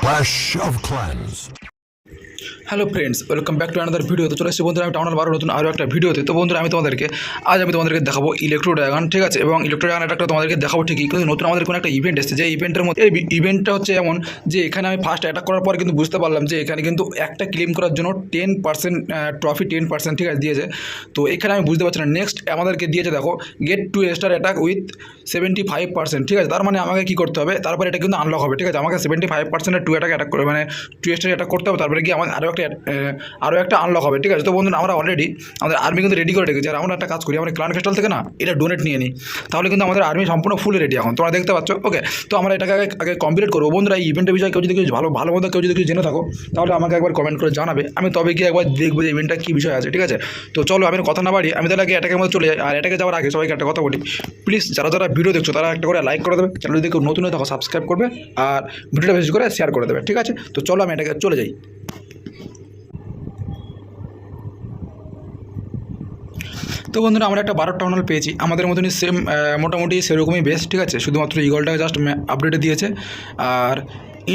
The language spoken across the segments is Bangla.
Clash of Clans. Hello friends, welcome back to another video তো চলে এসেছি বন্ধুরা, আমি টাউনাল বারো, নতুন আরও একটা ভিডিওতে। তো বন্ধুরা, আমি তোমাদেরকে, আজ আমি তোমাদেরকে দেখাবো ইলেকট্রো ড্রাগন ঠিক আছে? এবং ইলেকট্রো একটা তোমাদেরকে দেখাবো ঠিকই, কিন্তু নতুন আমাদের কোনো একটা ইভেন্ট এসেছে। যে ইভেন্টের মধ্যে, এই ইভেন্টটা হচ্ছে এমন যে এখানে আমি ফার্স্ট অ্যাটাক করার পর কিন্তু বুঝতে পারলাম যে এখানে কিন্তু একটা ক্লেম করার জন্য ten percent trophy ten percent ঠিক আছে, দিয়েছে। তো এখানে আমি বুঝতে পারছি না। নেক্সট আমাদেরকে দিয়েছে, দেখো get two star attack with seventy five percent ঠিক আছে? তার মানে আমাকে কী করতে হবে? তারপরে এটা কিন্তু আনলক হবে, ঠিক আছে? আমাকে সেভেন্টি ফাইভ পার্সেন্টের টু অ্যাটাক অ্যাটাক করে মানে টু স্টার অ্যাটাক করতে হবে। তারপরে কি আমার আরও একটা আরও একটা আনলক হবে, ঠিক আছে? তো বন্ধুরা, আমরা অলরেডি আমাদের আর্মি কিন্তু রেডি করে রেখেছি। আর আমরা একটা কাজ করি, আমরা ক্লান ক্রিস্টাল থেকে না এটা ডোনেট নিয়ে নিই। তাহলে কিন্তু আমাদের আর্মি সম্পূর্ণ ফুল রেডি এখন। তোমরা দেখতে পাচ্ছ? ওকে তো আমরা এটাকে আগে আগে কমপ্লিট করব। বন্ধুরা, এই ইভেন্টের বিষয়ে কেউ যদি কিছু ভালো ভালো মতো কেউ যদি কিছু জেনে থাকো, তাহলে আমাকে একবার কমেন্ট করে জানাবে। আমি তবে গিয়ে একবার দেখব যে ইভেন্টটা কী বিষয় আছে, ঠিক আছে? তো চলো, আমি কথা না বাড়ি আমি তাহলে আগে এটাকের মধ্যে চলে যাই। আর এটাকে যাওয়ার আগে সবাইকে একটা কথা বলি। প্লিজ যারা যারা ভিডিও দেখছ, তারা একটা করে লাইক করে দেবে। চ্যানেল যদি কেউ নতুন হয়ে থাকো সাবস্ক্রাইব করবে। আর ভিডিওটা বেশি করে শেয়ার করে দেবে, ঠিক আছে? তো চলো, আমি এটাকে চলে যাই। তো বন্ধুরা, আমরা একটা বারো টাউনাল পেয়েছি। আমাদের মতনই সেম মোটামুটি সেরকমই বেশ ঠিক আছে? শুধুমাত্র ইগলটাকে জাস্ট আপডেটে দিয়েছে। আর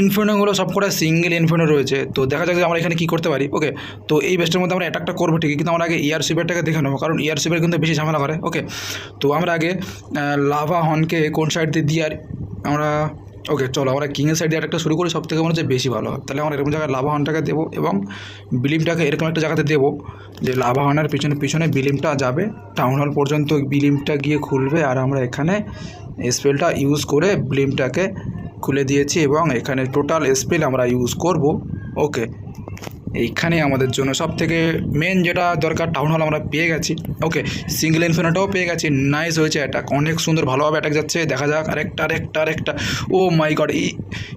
ইনফিনোগুলো সব কটা সিঙ্গেল ইনফিনো রয়েছে। তো দেখা যাক যে আমরা এখানে কী করতে পারি। ওকে তো এই বেস্টের মধ্যে আমরা অ্যাটাকটা করব ঠিকই, কিন্তু আমরা আগে ইয়ার শিপেরটাকে দেখে নেব, কারণ ইয়ার শিপের কিন্তু বেশি ঝামেলা করে। ওকে তো আমরা আগে লাভা হনকে কোন সাইড দিয়ে দিয়ে আর আমরা ওকে চলো আমরা কিংয়ের সাইড দিয়ে একটা শুরু করি সব থেকে মনে হচ্ছে বেশি ভালো হয় তাহলে আমরা এরকম জায়গায় লাভাহানটাকে দেবো এবং বিলিমটাকে এরকম একটা জায়গাতে দেবো যে লাভাহানার পিছনে পিছনে বিলিমটা যাবে টাউন হল পর্যন্ত বিলিমটা গিয়ে খুলবে আর আমরা এখানে স্পেলটা ইউজ করে বিলিমটাকে খুলে দিয়েছি এবং এখানে টোটাল স্পেল আমরা ইউজ করব। ওকে এইখানে আমাদের জন্য সব থেকে মেন যেটা দরকার টাউন হল আমরা পেয়ে গেছি। ওকে সিঙ্গেল ইনফিনিটাও পেয়ে গেছি। নাইস হয়েছে অ্যাটাক অনেক সুন্দর ভালোভাবে অ্যাটাক যাচ্ছে। দেখা যাক, আরেকটা আরেকটা আরেকটা। ও মাই গড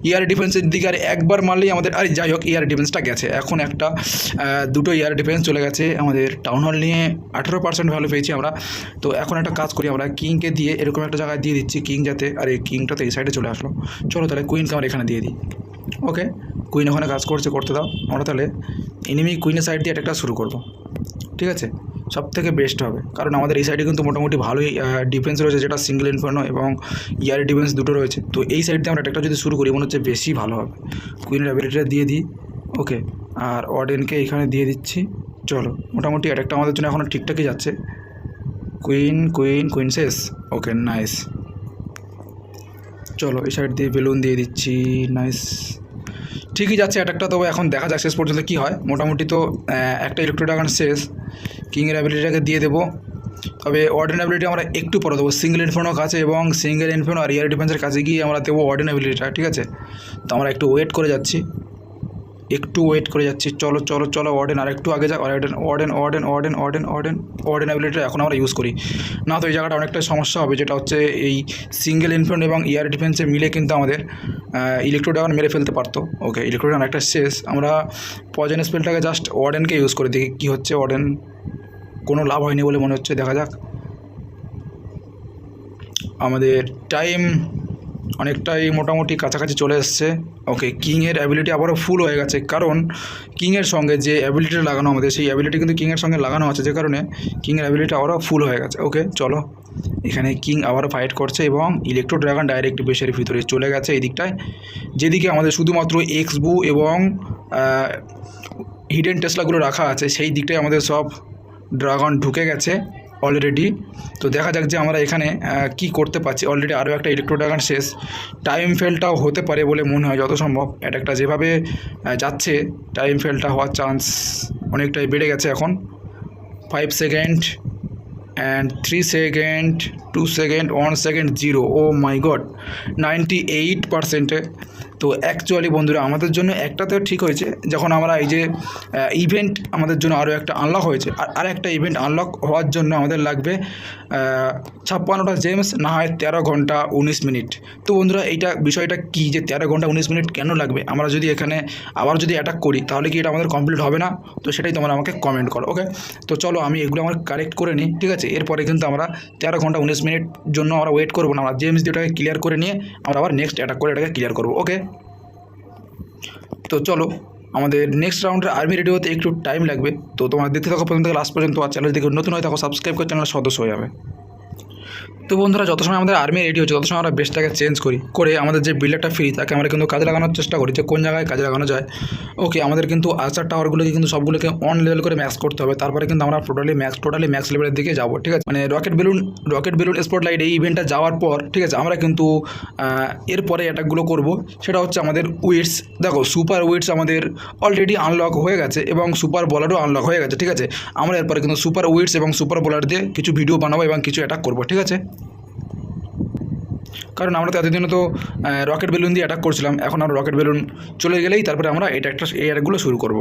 ইয়ার ডিফেন্সের দিকে আর একবার মারলেই আমাদের, আরে যাই হোক ইয়ার ডিফেন্সটা গেছে। এখন একটা দুটো ইয়ার ডিফেন্স চলে গেছে আমাদের টাউন হল নিয়ে। আঠেরো পার্সেন্ট ভ্যালু পেয়েছি আমরা। তো এখন একটা কাজ করি, আমরা কিংকে দিয়ে এরকম একটা জায়গায় দিয়ে দিচ্ছি কিং যাতে, আর এই কিংটা তো এই সাইডে চলে আসলো। চলো তাহলে কুইনকে আমরা এখানে দিয়ে দিই। ওকে কুইন ওখানে কাজ করছে, করতে দাও। আমরা তাহলে এনিমি কুইনের সাইড দিয়ে একটা শুরু করব। ঠিক আছে? সব থেকে বেস্ট হবে। কারণ আমাদের এই সাইডে কিন্তু মোটামুটি ভালোই ডিফেন্স রয়েছে, যেটা সিঙ্গেল ইনফার্নো এবং ইয়ার ডিফেন্স দুটো রয়েছে। তো এই সাইড দিয়ে আমরা একটা যদি শুরু করি, মনে হচ্ছে বেশি ভালো হবে। কুইনের অ্যাবিলিটিটা দিয়ে দিই। ওকে আর অর্ডেনকে এখানে দিয়ে দিচ্ছি। চলো, মোটামুটি অ্যাটাকটা আমাদের জন্য এখনও ঠিকঠাকই যাচ্ছে। কুইন কুইন কুইন শেষ। ওকে নাইস চলো, এই সাইড দিয়ে বেলুন দিয়ে দিচ্ছি। নাইস ঠিকই যাচ্ছে অ্যাটাকটা তবে এখন দেখা যাক শেষ পর্যন্ত কী হয়। মোটামুটি তো একটা ইলেকট্রোডাগান শেষ। কিংয়ের অ্যাবিলিটিটাকে দিয়ে দেবো। তবে অর্ডেন অ্যাবিলিটি আমরা একটু পরে দেবো। সিঙ্গেল ইনফোনোর কাছে এবং সিঙ্গেল ইনফোনো আর ইয়ার ডিফেন্সের কাছে গিয়ে আমরা দেবো অর্ডেন অ্যাবিলিটিটা ঠিক আছে? তো আমরা একটু ওয়েট করে যাচ্ছি। একটু ওয়েট করে যাচ্ছি। চলো চলো চলো ওয়ার্ডেন আর একটু আগে যাক। Warden warden warden warden warden warden warden অ্যাবিলিটিটা এখন আমরা ইউজ করি। না তো এই জায়গাটা অনেকটা সমস্যা হবে, যেটা হচ্ছে এই সিঙ্গেল ইনফ্রন্ট এবং ইয়ার ডিফেন্সে মিলে কিন্তু আমাদের ইলেকট্রো ডাউন মেরে ফেলতে পারতো। ওকে ইলেকট্রো ডাউন একটা শেষ। আমরা পয়জন স্পেলটাকে জাস্ট ওয়ার্ডেনকে ইউজ করে দেখি কী হচ্ছে। ওয়ার্ডেন কোনো লাভ হয়নি বলে মনে হচ্ছে। দেখা যাক। আমাদের টাইম অনেকটাই মোটামুটি কাছাকাছি চলে এসছে। ওকে কিংয়ের অ্যাবিলিটি আবারও ফুল হয়ে গেছে। কারণ কিংয়ের সঙ্গে যে অ্যাবিলিটিটা লাগানো আমাদের, সেই অ্যাবিলিটি কিন্তু কিংয়ের সঙ্গে লাগানো আছে। যে কারণে কিংয়ের অ্যাবিলিটি আবারও ফুল হয়ে গেছে। ওকে চলো। এখানে কিং আবারও ফাইট করছে এবং ইলেকট্রো ড্রাগন ডাইরেক্ট বেশের ভিতরে চলে গেছে এই দিকটায়। যেদিকে আমাদের শুধুমাত্র এক্সবু এবং হিডেন টেসলাগুলো রাখা আছে, সেই দিকটায় আমাদের সব ড্রাগন ঢুকে গেছে। অলরেডি তো দেখা যাক যে আমরা এখানে কি করতে পারছি। অলরেডি আরও একটা ইলেকট্রো ড্রাগন শেষ। টাইম ফেলটাও হতে পারে বলে মনে হয় যত সম্ভব অ্যাটাকটা যেভাবে যাচ্ছে টাইম ফেলটা হওয়ার চান্স অনেকটাই বেড়ে গেছে এখন। Five second and three second two second one second zero oh my god ninety eight পার্সেন্টে তো অ্যাকচুয়ালি বন্ধুরা, আমাদের জন্য একটা তো ঠিক হয়েছে, যখন আমরা এই যে ইভেন্ট আমাদের জন্য আরও একটা আনলক হয়েছে, আর একটা ইভেন্ট আনলক হওয়ার জন্য আমাদের লাগবে ছাপ্পান্নটা জেমস না হয় তেরো ঘণ্টা উনিশ মিনিট। তো বন্ধুরা, এইটা বিষয়টা কি যে তেরো ঘণ্টা উনিশ মিনিট কেন লাগবে? আমরা যদি এখানে আবার যদি অ্যাটাক করি, তাহলে কি এটা আমাদের কমপ্লিট হবে না? তো সেটাই তোমরা আমাকে কমেন্ট করো ওকে তো চলো, আমি এগুলো আমার কারেক্ট করে নিই, ঠিক আছে? এরপরে কিন্তু আমরা তেরো ঘণ্টা উনিশ মিনিট জন্য আমরা ওয়েট করব না, আমরা জেমস দিয়ে ওটাকে ক্লিয়ার করে নিয়ে আমরা আবার নেক্সট অ্যাটাক করে এটাকে ক্লিয়ার করব ওকে তো চলো, আমাদের নেক্সট রাউন্ডের আর্মি রেডি হতে একটু টাইম লাগবে। তো তোমার দেখতে থাকো পর্যন্ত লাস্ট পর্যন্ত আর চ্যানেল দেখে নতুন হয়ে থাকো সাবস্ক্রাইব করে চ্যানেলের সদস্য হয়ে যাবে। তো বন্ধুরা, যত সময় আমাদের আর্মি রেডি হচ্ছে, তত সময় আমরা বেসটাকে চেঞ্জ করি। করে আমাদের যে বিল্ডারটা ফ্রি তাকে আমরা কিন্তু কাজে লাগানোর চেষ্টা করি, যে কোন জায়গায় কাজে লাগানো যায়। ওকে আমাদের কিন্তু আচার টাওয়ারগুলোকে কিন্তু সবগুলোকে অন লেভেল করে ম্যাক্স করতে হবে। তারপরে কিন্তু আমরা টোটালি ম্যাক্স টোটালি ম্যাক্স লেভেলের দিকে যাব, ঠিক আছে? মানে rocket balloon rocket balloon spot light এই ইভেন্টটা যাওয়ার পর, ঠিক আছে? আমরা কিন্তু এরপরে অ্যাটাকগুলো করব। সেটা হচ্ছে আমাদের উইটস দেখো সুপার উইটস আমাদের অলরেডি আনলক হয়ে গেছে এবং সুপার বলারও আনলক হয়ে গেছে, ঠিক আছে? আমরা এরপরে কিন্তু সুপার উইটস এবং সুপার বলার দিয়ে কিছু ভিডিও বানাবো এবং কিছু অ্যাটাক করব, ঠিক আছে? কারণ আমরা তো এতদিনে তো রকেট বেলুন দিয়ে অ্যাটাক করছিলাম। এখন আমরা রকেট বেলুন চলে গেলেই তারপরে আমরা এটা একটা এই অ্যাটাকগুলো শুরু করব।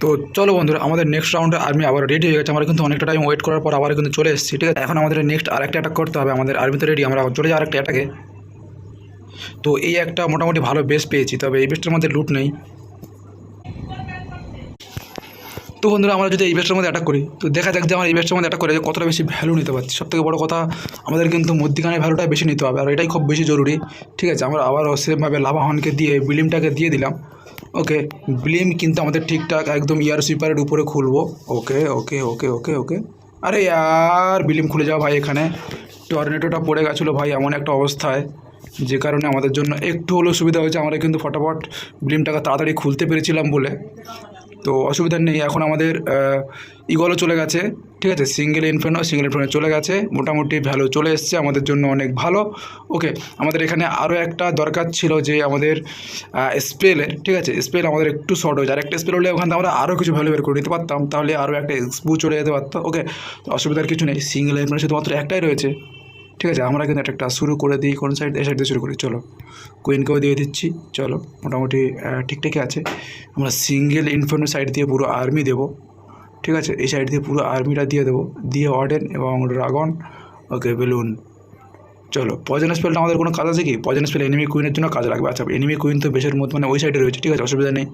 তো চলো বন্ধুরা, আমাদের নেক্সট রাউন্ডে আর্মি আবার রেডি হয়ে গেছে। আমরা কিন্তু অনেকটা টাইম ওয়েট করার পর আবার কিন্তু চলে এসেছি, ঠিক আছে? এখন আমাদের নেক্সট আরেকটা অ্যাটাক করতে হবে। আমাদের আর্মি তো রেডি আমরা চলে যাই আরেকটা অ্যাটাকে তো এই একটা মোটামুটি ভালো বেস পেয়েছি, তবে এই বেসটার মধ্যে লুট নেই। তো বন্ধুরা আমরা যদি এই মধ্যে অ্যাটাক করি, তো দেখা যাক যে আমরা এই মধ্যে অ্যাটাক করে কতটা বেশি ভ্যালু নিতে পারছি। সব থেকে বড় কথা, আমাদের কিন্তু মধ্যিখানে ভ্যালুটা বেশি নিতে হবে, আর এটাই খুব বেশি জরুরি। ঠিক আছে, আমরা আবারও সেমভাবে লাভাহানকে দিয়ে, বিলিমটাকে দিয়ে দিলাম। ওকে বিলিম কিন্তু আমাদের ঠিকঠাক একদম ইয়ার সুইপারের উপরে খুলবো। ওকে ওকে ওকে ওকে ওকে আরে আর বিলিম খুলে যাও ভাই এখানে। টর্নেটোটা পড়ে গেছিল ভাই, এমন একটা অবস্থায়। যে কারণে আমাদের জন্য একটু হলেও সুবিধা হয়েছে, আমরা কিন্তু ফটাফট বিলিমটাকে তাড়াতাড়ি খুলতে পেরেছিলাম বলে। তো অসুবিধা নেই। এখন আমাদের ইগলও চলে গেছে, ঠিক আছে? সিঙ্গেল ইনফেনও সিঙ্গেল ইনফেনো চলে গেছে। মোটামুটি ভ্যালু চলে এসছে, আমাদের জন্য অনেক ভালো। ওকে আমাদের এখানে আরও একটা দরকার ছিল যে আমাদের স্পেলের ঠিক আছে? স্পেল আমাদের একটু শর্ট হয়েছে আর একটা স্পেল হলে ওখান আমরা আরও কিছু ভ্যালু বের করে নিতে পারতাম। তাহলে আরও একটা এক্সপু চলে যেতে পারতো। ওকে অসুবিধার কিছু নেই। সিঙ্গেল ইনফেনো শুধুমাত্র একটাই রয়েছে। ঠিক আছে, আমরা কিন্তু একটা শুরু করে দিই, কোন সাইড এই সাইড দিয়ে শুরু করি, চলো। কুইনকেও দিয়ে দিচ্ছি, চলো, মোটামুটি ঠিকঠাকই আছে। আমরা সিঙ্গেল ইনফর্নো সাইড দিয়ে পুরো আর্মি দেবো, ঠিক আছে? এই সাইড দিয়ে পুরো আর্মিটা দিয়ে দেবো, দিয়ে অর্ডেন এবং ড্রাগন ওকে বেলুন চলো পয়জন স্পেলটা আমাদের কোনো কাজ আছে কি? পয়জন স্পেল এনিমি কুইনের জন্য কাজ লাগবে। আচ্ছা এনিমি কুইন তো বেশের মধ্যে মানে ওই সাইডে রয়েছে, ঠিক আছে? অসুবিধা নেই।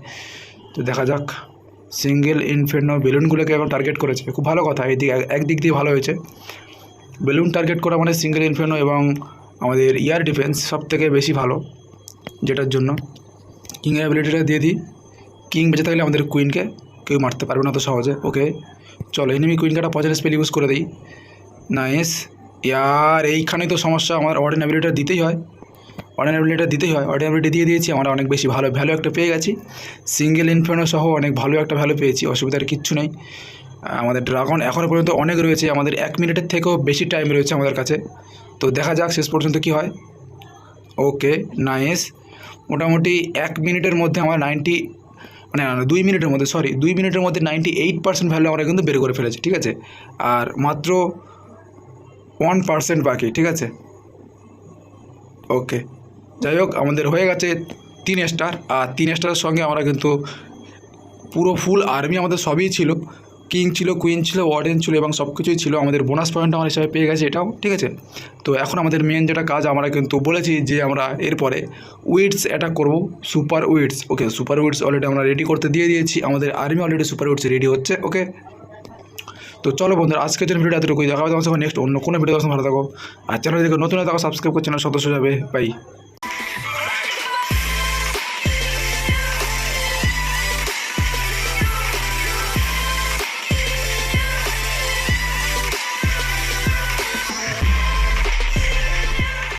তো দেখা যাক। সিঙ্গেল ইনফের্নো বেলুনগুলোকে এখন টার্গেট করেছে। খুব ভালো কথা এই দিক একদিক দিয়ে ভালো হয়েছে। বেলুন টার্গেট করা মানে সিঙ্গেল ইনফের্নো এবং আমাদের ইয়ার ডিফেন্স সব থেকে বেশি ভালো যেটার জন্য। কিংয়ের অ্যাবিলিটিটা দিয়ে দিই। কিং বেঁচে থাকলে আমাদের কুইনকে কেউ মারতে পারবে না তো সহজে। ওকে চলো এনিমি কুইনকে একটা পজিটিভ স্পেল ইউজ করে দিই। নাইস ইয়ার এইখানেই তো সমস্যা। আমার অর্ডেন অ্যাবিলিটিটা দিতেই হয়। অর্ডেন অ্যাবিলিটিটা দিতেই হয়। অর্ডেন অ্যাবিলিটি দিয়ে দিয়েছি, আমরা অনেক বেশি ভালো ভ্যালু একটা পেয়ে গেছি। সিঙ্গেল ইনফেনো সহ অনেক ভালো একটা ভ্যালু পেয়েছি, অসুবিধার কিচ্ছু নেই। আমাদের ড্রাগন এখনও পর্যন্ত অনেক রয়েছে, আমাদের এক মিনিটের থেকেও বেশি টাইম রয়েছে আমাদের কাছে। তো দেখা যাক শেষ পর্যন্ত কী হয়। ওকে নাইস মোটামুটি এক মিনিটের মধ্যে আমার নাইনটি মানে দুই মিনিটের মধ্যে সরি দুই মিনিটের মধ্যে নাইনটি এইট পার্সেন্ট ভ্যালু আমরা কিন্তু বের করে ফেলেছি, ঠিক আছে? আর মাত্র ওয়ান পার্সেন্ট বাকি, ঠিক আছে? ওকে যাই হোক, আমাদের হয়ে গেছে তিন স্টার আর তিন স্টারের সঙ্গে আমরা কিন্তু পুরো ফুল আর্মি আমাদের সবই ছিল। কিং ছিল কুইন ছিল ওয়ার্ডেন ছিল এবং সব কিছুই ছিল। আমাদের বোনাস পয়েন্ট আমার হিসাবে পেয়ে গেছে এটাও, ঠিক আছে? তো এখন আমাদের মেন যেটা কাজ, আমরা কিন্তু বলেছি যে আমরা এরপরে উইডস অ্যাটাক করব সুপার উইডস ওকে সুপার উইডস অলরেডি আমরা রেডি করতে দিয়ে দিয়েছি। আমাদের আর্মি অলরেডি সুপার উইডস রেডি হচ্ছে ওকে তো চলো বন্ধুরা, আজকের জন্য ভিডিও এতটুকুই। দেখা তোমার সঙ্গে নেক্সট অন্য কোনো ভিডিও ভালো থাকো। আর চ্যানেল থেকে নতুন থাকো সাবস্ক্রাইব করছে না সদস্য যাবে। বাই